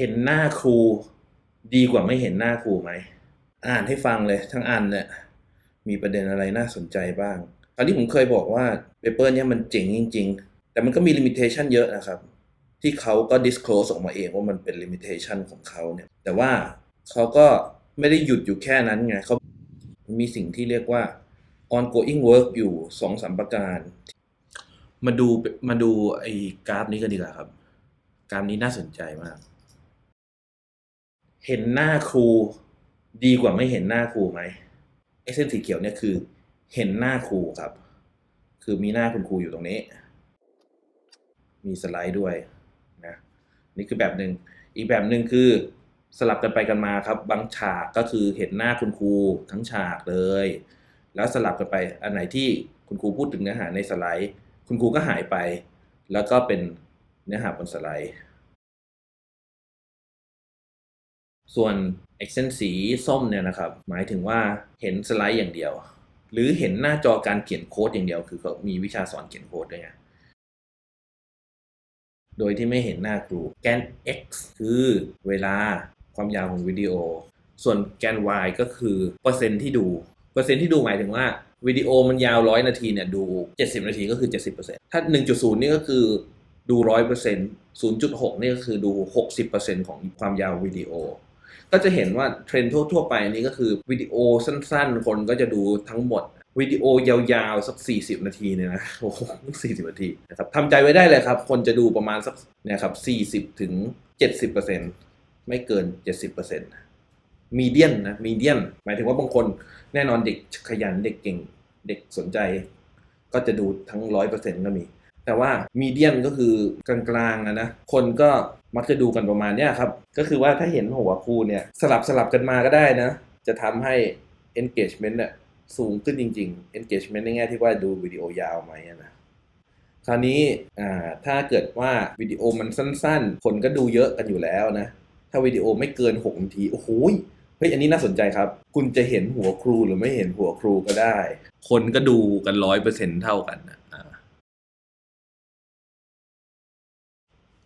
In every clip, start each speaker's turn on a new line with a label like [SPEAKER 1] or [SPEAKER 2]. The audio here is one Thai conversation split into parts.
[SPEAKER 1] เห็นหน้าครูดีกว่าไม่เห็นหน้าครูไหม อ่านให้ฟังเลยทั้งอันเนี่ยมีประเด็นอะไรน่าสนใจบ้างตอนที่ผมเคยบอกว่าเปเปอร์เนี่ยมันเจ๋งจริง ๆ แต่มันก็มีลิมิเตชันเยอะนะครับ ที่เขาก็ disclose ออกมาเองว่ามันเป็น limitation ของเขาเนี่ย แต่ว่าเขาก็ไม่ได้หยุดอยู่แค่นั้นไงเขามีสิ่งที่เรียกว่า ongoing work อยู่สองสามประการ มาดูมาดูไอ้กราฟนี้กันดีกว่าครับ กราฟนี้น่าสนใจมาก เห็นหน้าครูดีกว่าไม่เห็นหน้าครูไหมไอ้เส้นสีเขียวเนี่ยคือ เห็นหน้าครูครับ คือมีหน้าคุณครูอยู่ตรงนี้ มีสไลด์ด้วยนะนี่คือแบบหนึ่งอีกแบบหนึ่งคือสลับกันไปกันมาครับ บางฉากก็คือเห็นหน้าคุณครูทั้งฉากเลย แล้วสลับกันไปอันไหนที่คุณครูพูดถึงเนื้อหาในสไลด์ คุณครูก็หายไป แล้วก็เป็นเนื้อหาบนสไลด์ ส่วนเอกเซนสีส้มเนี่ยนะครับ หมายถึงว่าเห็นสไลด์อย่างเดียว หรือเห็นหน้าจอการเขียนโค้ดอย่างเดียว คือเขามีวิชาสอนเขียนโค้ดด้วยไงโดยที่ไม่เห็นหน้าครูแกน x คือเวลาความยาวของวิดีโอ ส่วนแกน y ก็คือเปอร์เซ็นต์ที่ดู เปอร์เซ็นต์ที่ดูหมายถึงว่าวิดีโอมันยาวร้อยนาทีเนี่ยดู 70 นาทีก็คือ 70%ถ้า 1.0 นี่ก็คือดู 100% 0.6 นี่ก็คือดู 60%ของความยาววิดีโอ ก็จะเห็นว่าเทรนด์ทั่วๆไปนี่ก็คือวิดีโอสั้นๆ คนก็จะดูทั้งหมดวิดีโอยาวๆ สัก 40 นาทีเนี่ยนะโอ้โห40นาทีนะครับทำใจไว้ได้เลยครับ คนจะดูประมาณสักเนี่ยครับ 40 ถึง 70%ไม่เกิน 70%มีเดียนนะมีเดียนหมายถึงว่าบางคนแน่นอนเด็กขยันเด็กเก่ง เด็กสนใจ ก็จะดูทั้ง 100%ก็มี แต่ว่ามีเดียนก็คือกลางๆอะนะ คนก็มักจะดูกันประมาณเนี้ยครับ ก็คือว่าถ้าเห็นหัวครูเนี่ย สลับสลับกันมาก็ได้นะ จะทำให้ engagement เนี่ยสูงขึ้นจริง ๆ engagement ในแง่ที่ว่าดูวิดีโอยาวไหมนะคราวนี้ถ้าเกิดว่าวิดีโอมันสั้นๆ คนก็ดูเยอะกันอยู่แล้วนะ ถ้าวิดีโอไม่เกิน6นาที โอ้โหเฮ้ยอันนี้น่าสนใจครับ คุณจะเห็นหัวครูหรือไม่เห็นหัวครูก็ได้ คนก็ดูกันร้อยเปอร์เซ็นเท่ากันนะ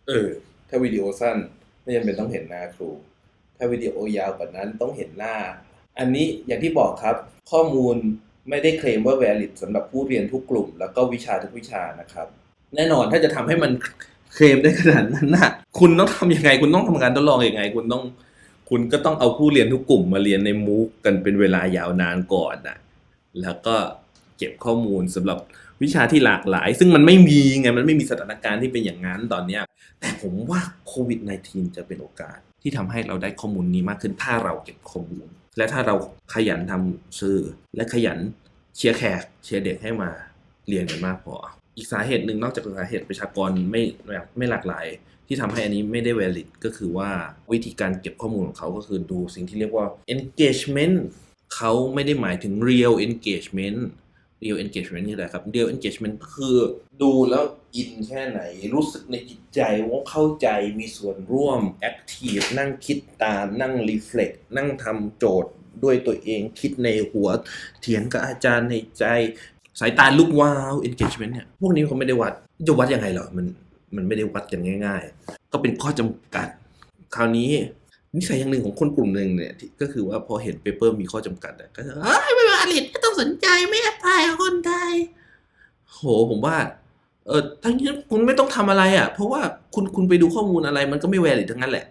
[SPEAKER 1] เออ ถ้าวิดีโอสั้นไม่จำเป็นต้องเห็นหน้าครู ถ้าวิดีโอยาวกว่านั้นต้องเห็นหน้า อันนี้อย่างที่บอกครับ ข้อมูลไม่ได้เคลมว่า valid สำหรับผู้เรียนทุกกลุ่ม แล้วก็วิชาทุกวิชานะครับ แน่นอนถ้าจะทำให้มันเคลมได้ขนาดนั้นนะคุณต้องทำยังไง คุณต้องทำการทดลองยังไง คุณต้อง คุณก็ต้องเอาผู้เรียนทุกกลุ่มมาเรียนในมูกกันเป็นเวลายาวนานก่อนนะแล้วก็ เก็บข้อมูลสำหรับวิชาที่หลากหลาย ซึ่งมันไม่มีไงมันไม่มีสถานการณ์ที่เป็นอย่างนั้นตอนเนี้ยแต่ผมว่าโควิด -19 จะเป็นโอกาสที่ทำให้เราได้ข้อมูลนี้มากขึ้นถ้าเราเก็บข้อมูล และถ้าเราขยันทำสื่อ และขยันเชียร์แขกเชียร์เด็กให้มาเรียนกันมากพอ อีกสาเหตุหนึ่งนอกจากสาเหตุประชากรไม่แบบไม่หลากหลาย ที่ทำให้อันนี้ไม่ได้ valid ก็คือว่าวิธีการเก็บข้อมูลของเขาก็คือดูสิ่งที่เรียกว่า engagement เขาไม่ได้หมายถึง real engagement real engagement นี่แหละครับ real engagement คือดูแล้วอินแค่ไหน รู้สึกในจิตใจว่าเข้าใจมีส่วนร่วม active นั่งคิดตาม นั่ง reflect นั่งทำโจทย์ด้วยตัวเองคิดในหัวเถียงกับอาจารย์ในใจ สายตาลุกว้าว engagement เนี่ย พวกนี้เขาไม่ได้วัด จะวัดยังไงเหรอ มันมันไม่ได้วัดกันง่าย ๆ ก็เป็นข้อจำกัด คราวนี้ นิสัยอย่างหนึ่งของคนกลุ่มหนึ่งเนี่ยก็คือว่าพอเห็นเปเปอร์มีข้อจำกัดก็จะเอ้ยไม่วาลิดไม่ต้องสนใจไม่แอพพลายคนไทยโหผมว่า เออทั้งนี้คุณไม่ต้องทำอะไรอะ เพราะว่าคุณคุณไปดูข้อมูลอะไรมันก็ไม่แวลิดทั้งนั้นแหละ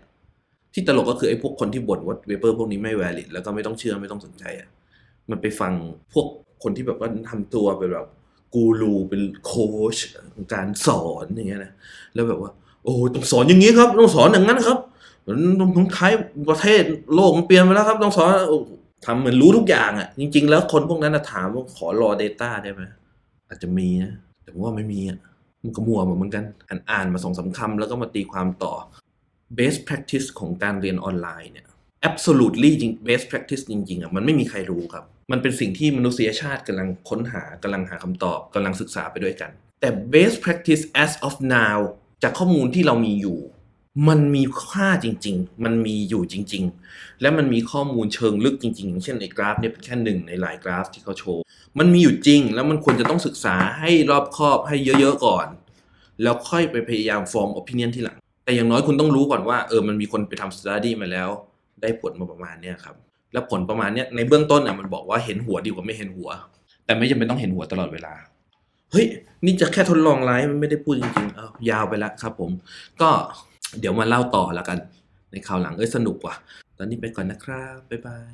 [SPEAKER 1] ที่ตลกก็คือไอ้พวกคนที่บ่นว่าเปเปอร์พวกนี้ไม่แวลิดแล้วก็ไม่ต้องเชื่อไม่ต้องสนใจอะมันไปฟังพวกคนที่แบบว่าทำตัวเป็นแบบกูรูเป็นโค้ชการสอนอย่างเงี้ยนะแล้วแบบว่า โอ้ต้องสอนอย่างนี้ครับ ต้องสอนอย่างนั้นครับ เหมือนต้องท้ายประเทศโลกมันเปลี่ยนไปแล้วครับต้องสอนทำเหมือนรู้ทุกอย่างอะ จริง ๆ แล้วคนพวกนั้นถามว่าขอรอ Data ได้ไหมอาจจะมีนะ แต่ว่าไม่มีอะมันก็มัวเหมือนกันอ่านอ่านมาสองสามคำแล้วก็มาตีความต่อ best practice ของการเรียนออนไลน์เนี่ย absolutely จริง best practice จริงๆอะมันไม่มีใครรู้ครับ มันเป็นสิ่งที่มนุษยชาติกำลังค้นหากำลังหาคำตอบกำลังศึกษาไปด้วยกัน แต่ best practice as of now จากข้อมูลที่เรามีอยู่ มันมีค่าจริง ๆ มันมีอยู่จริง ๆ และมันมีข้อมูลเชิงลึกจริงๆ อย่างเช่นในกราฟเนี่ยเป็นแค่หนึ่งในหลายกราฟที่เขาโชว์ มันมีอยู่จริง แล้วมันควรจะต้องศึกษาให้รอบคอบให้เยอะๆก่อน แล้วค่อยไปพยายามฟอร์ม opinion ที่หลัง แต่อย่างน้อยคุณต้องรู้ก่อนว่าเออ มันมีคนไปทำ study มาแล้ว ได้ผลมาประมาณเนี้ยครับ แล้วผลประมาณเนี้ยในเบื้องต้นอะมันบอกว่าเห็นหัวดีกว่าไม่เห็นหัว แต่ไม่จำเป็นต้องเห็นหัวตลอดเวลา เฮ้ย นี่จะแค่ทดลองไลฟ์มันไม่ได้พูดจริงๆ เอายาวไปแล้วครับ ผม ก็ เดี๋ยวมาเล่าต่อแล้วกัน ในคราวหลังเอ้ยสนุกว่ะ ตอนนี้ไปก่อนนะครับ บ๊ายบาย